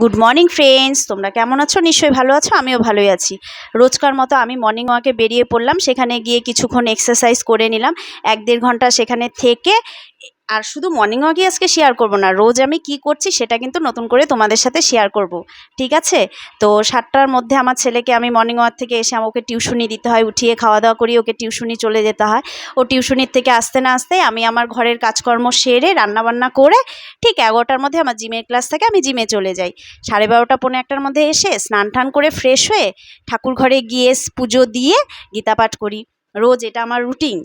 Good morning friends তোমরা কেমন আছো? নিশ্চয়ই ভালো আছো, আমিও ভালোই আছি। রোজকার মতো আমি মর্নিং ওয়াকে বেরিয়ে পড়লাম। সেখানে গিয়ে কিছুক্ষণ এক্সারসাইজ করে নিলাম। এক দেড় ঘণ্টা সেখানে থেকে আর শুধু মর্নিং ওয়াকই আজকে শেয়ার করব না, রোজ আমি কি করছি সেটা কিন্তু নতুন করে তোমাদের সাথে শেয়ার করব, ঠিক আছে? তো সাতটার মধ্যে আমার ছেলেকে আমি মর্নিং ওয়াক থেকে এসে আমাকে টিউশনি দিতে হয়, উঠিয়ে খাওয়া দাওয়া করি ওকে টিউশনি চলে যেতে হয়। ও টিউশনির থেকে আসতে না আসতে আমি আমার ঘরের কাজকর্ম সেরে রান্নাবান্না করে ঠিক এগারোটার মধ্যে আমার জিমের ক্লাস থাকে আমি জিমে চলে যাই। সাড়ে বারোটা, পৌনে একটার মধ্যে এসে স্নান টান করে ফ্রেশ হয়ে ঠাকুর ঘরে গিয়ে পুজো দিয়ে গীতা পাঠ করি। রোজ এটা আমার রুটিন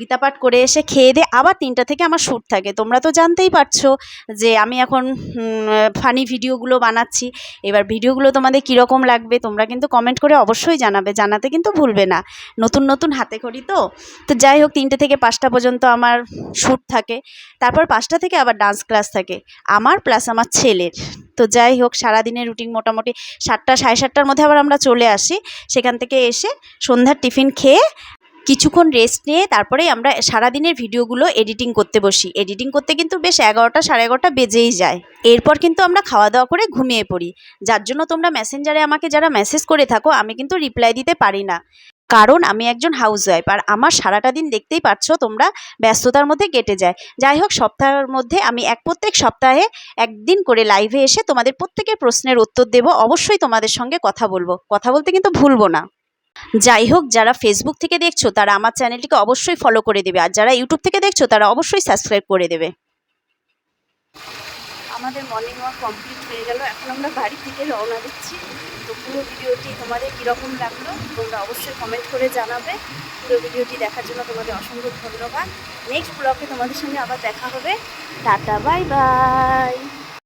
গীতা পাঠ করে এসে খেয়ে দিয়ে আবার তিনটা থেকে আমার শ্যুট থাকে। তোমরা তো জানতেই পারছ যে আমি এখন ফানি ভিডিওগুলো বানাচ্ছি। এবার ভিডিওগুলো তোমাদের কীরকম লাগবে তোমরা কিন্তু কমেন্ট করে অবশ্যই জানাবে। জানাতে কিন্তু ভুলবে না। নতুন নতুন হাতে খড়ি তো। তো যাই হোক, তিনটে থেকে পাঁচটা পর্যন্ত আমার শ্যুট থাকে। তারপর পাঁচটা থেকে আবার ডান্স ক্লাস থাকে। আমার প্লাস আমার ছেলের। তো যাই হোক, সারাদিনের রুটিন মোটামুটি সাতটা, সাড়ে সাতটার মধ্যে আবার আমরা চলে আসি। সেখান থেকে এসে সন্ধ্যার টিফিন খেয়ে কিছুক্ষণ রেস্ট নিয়ে তারপরেই আমরা সারাদিনের ভিডিওগুলো এডিটিং করতে বসি। এডিটিং করতে কিন্তু বেশ এগারোটা, সাড়ে এগারোটা বেজেই যায়। এরপর কিন্তু আমরা খাওয়া দাওয়া করে ঘুমিয়ে পড়ি। যার জন্য তোমরা মেসেঞ্জারে আমাকে যারা মেসেজ করে থাকো, আমি কিন্তু রিপ্লাই দিতে পারি না। কারণ আমি একজন হাউস ওয়াইফ আর আমার সারাটা দিন দেখতেই পাচ্ছ তোমরা ব্যস্ততার মধ্যে কেটে যায়। যাই হোক, সপ্তাহের মধ্যে আমি এক প্রত্যেক সপ্তাহে একদিন করে লাইভে এসে তোমাদের প্রত্যেকের প্রশ্নের উত্তর দেব। অবশ্যই তোমাদের সঙ্গে কথা বলব। কথা বলতে কিন্তু ভুলবো না। যাই হোক যারা ফেসবুক থেকে দেখছ, তারা আমার চ্যানেলটিকে অবশ্যই ফলো করে দেবে। আর যারা ইউটিউব থেকে দেখছ, তারা অবশ্যই সাবস্ক্রাইব করে দেবে। আমাদের মর্নিং ওয়াক কমপ্লিট হয়ে গেল। এখন আমরা বাড়ি থেকে রওনা দিচ্ছি। তো পুরো ভিডিওটি তোমাদের কীরকম লাগল, তোমরা অবশ্যই কমেন্ট করে জানাবে। পুরো ভিডিওটি দেখার জন্য তোমাদের অসংখ্য ধন্যবাদ। নেক্সট ব্লগে তোমাদের সঙ্গে আবার দেখা হবে। Tata bye bye